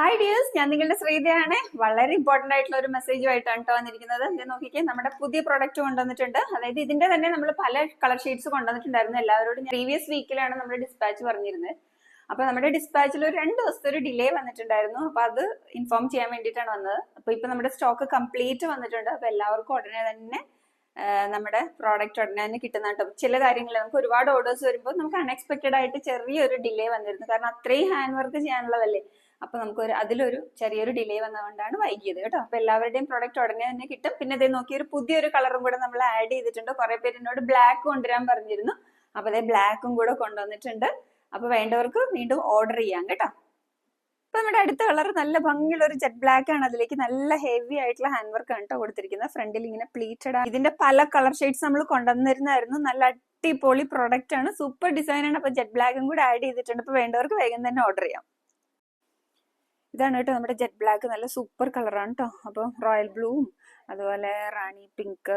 Hi dears ഞാൻ നിങ്ങളുടെ ശ്രീതയാണ്. വളരെ ഇമ്പോർട്ടന്റ് ആയിട്ടുള്ള ഒരു മെസ്സേജുമായിട്ടാണ് കേട്ടോ വന്നിരിക്കുന്നത്. ഇത് നോക്കിക്കേ നമ്മുടെ പുതിയ പ്രൊഡക്റ്റ് കൊണ്ടുവന്നിട്ടുണ്ട്. അതായത് ഇതിന്റെ തന്നെ നമ്മൾ പല കളർ ഷീറ്റ്സ് കൊണ്ടുവന്നിട്ടുണ്ടായിരുന്നു. എല്ലാവരോടും പ്രീവിയസ് വീക്കിലാണ് നമ്മൾ ഡിസ്പാച്ച് പറഞ്ഞിരുന്നത്. അപ്പൊ നമ്മുടെ ഡിസ്പാച്ചിൽ ഒരു രണ്ട് ദിവസത്തെ ഒരു ഡിലേ വന്നിട്ടുണ്ടായിരുന്നു. അപ്പൊ അത് ഇൻഫോം ചെയ്യാൻ വേണ്ടിയിട്ടാണ് വന്നത്. അപ്പൊ ഇപ്പൊ നമ്മുടെ സ്റ്റോക്ക് കംപ്ലീറ്റ് വന്നിട്ടുണ്ട്. അപ്പൊ എല്ലാവർക്കും ഉടനെ തന്നെ നമ്മുടെ പ്രോഡക്റ്റ് ഉടനെ തന്നെ കിട്ടുന്ന കേട്ടോ ചില കാര്യങ്ങൾ നമുക്ക് ഒരുപാട് ഓർഡേഴ്സ് വരുമ്പോൾ നമുക്ക് അൺഎക്സ്പെക്റ്റഡ് ആയിട്ട് ചെറിയൊരു ഡിലേ വന്നിരുന്നു. കാരണം അത്രയും ഹാൻഡ് വർക്ക് ചെയ്യാനുള്ളതല്ലേ. അപ്പൊ നമുക്ക് ഒരു അതിലൊരു ചെറിയൊരു ഡിലേ വന്നതുകൊണ്ടാണ് വൈകിയത് കേട്ടോ. അപ്പൊ എല്ലാവരുടെയും പ്രോഡക്റ്റ് ഉടനെ തന്നെ കിട്ടും. പിന്നെ ഇതേ നോക്കി ഒരു പുതിയൊരു കളറും കൂടെ നമ്മൾ ആഡ് ചെയ്തിട്ടുണ്ട്. കുറെ പേര് എന്നോട് ബ്ലാക്ക് കൊണ്ടുവരാൻ പറഞ്ഞിരുന്നു. അപ്പൊ അതേ ബ്ലാക്കും കൂടെ കൊണ്ടുവന്നിട്ടുണ്ട്. അപ്പൊ വേണ്ടവർക്ക് വീണ്ടും ഓർഡർ ചെയ്യാം കേട്ടോ. ഇപ്പൊ നമ്മുടെ അടുത്ത കളർ നല്ല ഭംഗിയുള്ള ഒരു ജെറ്റ് ബ്ലാക്ക് ആണ്. അതിലേക്ക് നല്ല ഹെവി ആയിട്ടുള്ള ഹാൻഡ് വർക്ക് ആണ് കേട്ടോ കൊടുത്തിരിക്കുന്നത്. ഫ്രണ്ടിൽ ഇങ്ങനെ പ്ലീറ്റഡ് ആണ് ഇതിന്റെ പല കളർ ഷെയ്ഡ്സ് നമ്മൾ കൊണ്ടുവന്നിരുന്നായിരുന്നു. നല്ല അടിപൊളി പ്രോഡക്റ്റ് ആണ്. സൂപ്പർ ഡിസൈൻ ആണ്. അപ്പൊ ജെറ്റ് ബ്ലാക്കും കൂടെ ആഡ് ചെയ്തിട്ടുണ്ട്. അപ്പൊ വേണ്ടവർക്ക് വേഗം തന്നെ ഓർഡർ ചെയ്യാം. ഇതാണ് കേട്ടോ നമ്മുടെ ജെറ്റ് ബ്ലാക്ക് നല്ല സൂപ്പർ കളറാണ് കേട്ടോ അപ്പോൾ റോയൽ ബ്ലൂവും അതുപോലെ റാണി പിങ്ക്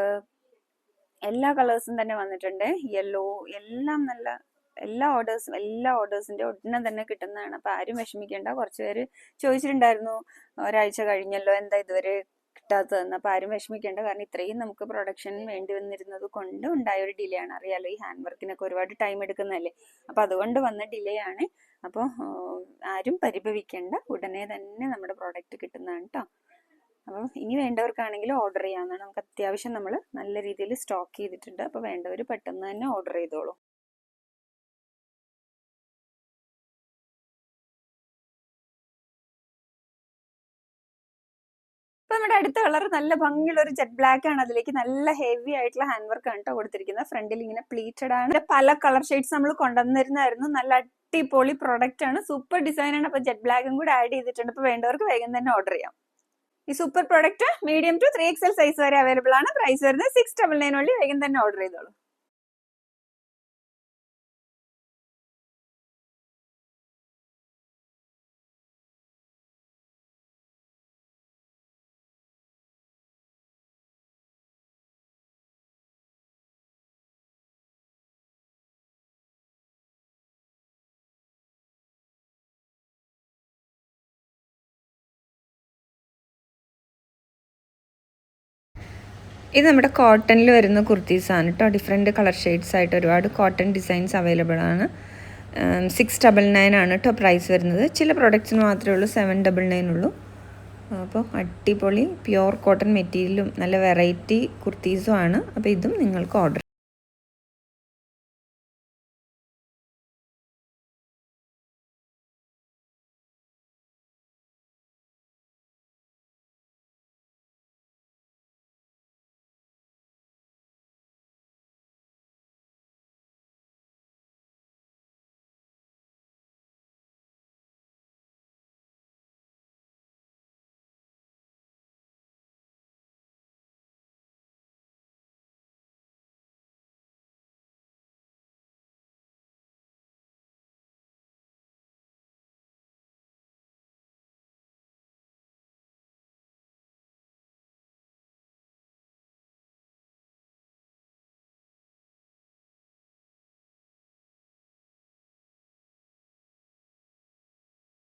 എല്ലാ കളേഴ്സും തന്നെ വന്നിട്ടുണ്ട്. യെല്ലോ എല്ലാം നല്ല എല്ലാ ഓർഡേഴ്സും എല്ലാ ഓർഡേഴ്സിന്റെ ഉടനെ തന്നെ കിട്ടുന്നതാണ്. അപ്പോൾ ആരും വിഷമിക്കേണ്ട. കുറച്ച് പേര് ചോദിച്ചിട്ടുണ്ടായിരുന്നു ഒരാഴ്ച കഴിഞ്ഞല്ലോ എന്താ ഇതുവരെ കിട്ടാത്തതെന്ന് അപ്പൊ ആരും വിഷമിക്കേണ്ട. കാരണം ഇത്രയും നമുക്ക് പ്രൊഡക്ഷൻ വേണ്ടി വന്നിരുന്നത് കൊണ്ട് ഉണ്ടായ ഒരു ഡിലേ ആണ്. അറിയാലോ ഈ ഹാൻഡ് വർക്കിനൊക്കെ ഒരുപാട് ടൈം എടുക്കുന്നതല്ലേ? അപ്പൊ അതുകൊണ്ട് വന്ന ഡിലേ ആണ്. അപ്പോൾ ആരും പരിഭവിക്കേണ്ട. ഉടനെ തന്നെ നമ്മുടെ പ്രോഡക്റ്റ് കിട്ടുന്നതാണ് കേട്ടോ അപ്പോൾ ഇനി വേണ്ടവർക്കാണെങ്കിൽ ഓർഡർ ചെയ്യാവുന്നതാണ്. നമുക്ക് അത്യാവശ്യം നമ്മൾ നല്ല രീതിയിൽ സ്റ്റോക്ക് ചെയ്തിട്ടുണ്ട്. അപ്പോൾ വേണ്ടവർ പെട്ടെന്ന് തന്നെ ഓർഡർ ചെയ്തോളൂ. ഇപ്പൊ നമ്മുടെ അടുത്ത കളർ നല്ല ഭംഗിയുള്ള ഒരു ജെറ്റ് ബ്ലാക്ക് ആണ്. അതിലേക്ക് നല്ല ഹെവി ആയിട്ടുള്ള ഹാൻഡ് വർക്ക് ആണ് കേട്ടോ കൊടുത്തിരിക്കുന്നത്. ഫ്രണ്ടിൽ ഇങ്ങനെ പ്ലീറ്റഡ് ആണ്. പല കളർ ഷെയ്ഡ്സ് നമ്മൾ കൊണ്ടുവന്നിരുന്നായിരുന്നു. നല്ല അടിപൊളി പ്രൊഡക്റ്റ് ആണ്. സൂപ്പർ ഡിസൈൻ ആണ്. അപ്പൊ ജെറ്റ് ബ്ലാക്കും കൂടെ ആഡ് ചെയ്തിട്ടുണ്ട്. അപ്പൊ വേണ്ടവർക്ക് വേഗം തന്നെ ഓർഡർ ചെയ്യാം. ഈ super product medium to three XL size വരെ അവൈലബിൾ ആണ്. പ്രൈസ് വരുന്നത് സിക്സ് ഡബിൾ നയൻ വഴി വേഗം തന്നെ ഓർഡർ ചെയ്തോളൂ. ഇത് നമ്മുടെ കോട്ടണിൽ വരുന്ന കുർത്തീസാണ് കേട്ടോ ഡിഫറെന്റ് കളർ ഷെയ്ഡ്സ് ആയിട്ട് ഒരുപാട് കോട്ടൺ ഡിസൈൻസ് അവൈലബിൾ ആണ്. സിക്സ് ഡബിൾ നയൻ ആണ് കേട്ടോ പ്രൈസ് വരുന്നത്. ചില പ്രൊഡക്ട്സിന് മാത്രമേ ഉള്ളൂ സെവൻ ഡബിൾ നയൻ ഉള്ളൂ. അപ്പോൾ അടിപൊളി പ്യുവർ കോട്ടൺ മെറ്റീരിയലും നല്ല വെറൈറ്റി കുർത്തീസും ആണ്. അപ്പോൾ ഇതും നിങ്ങൾക്ക് ഓർഡർ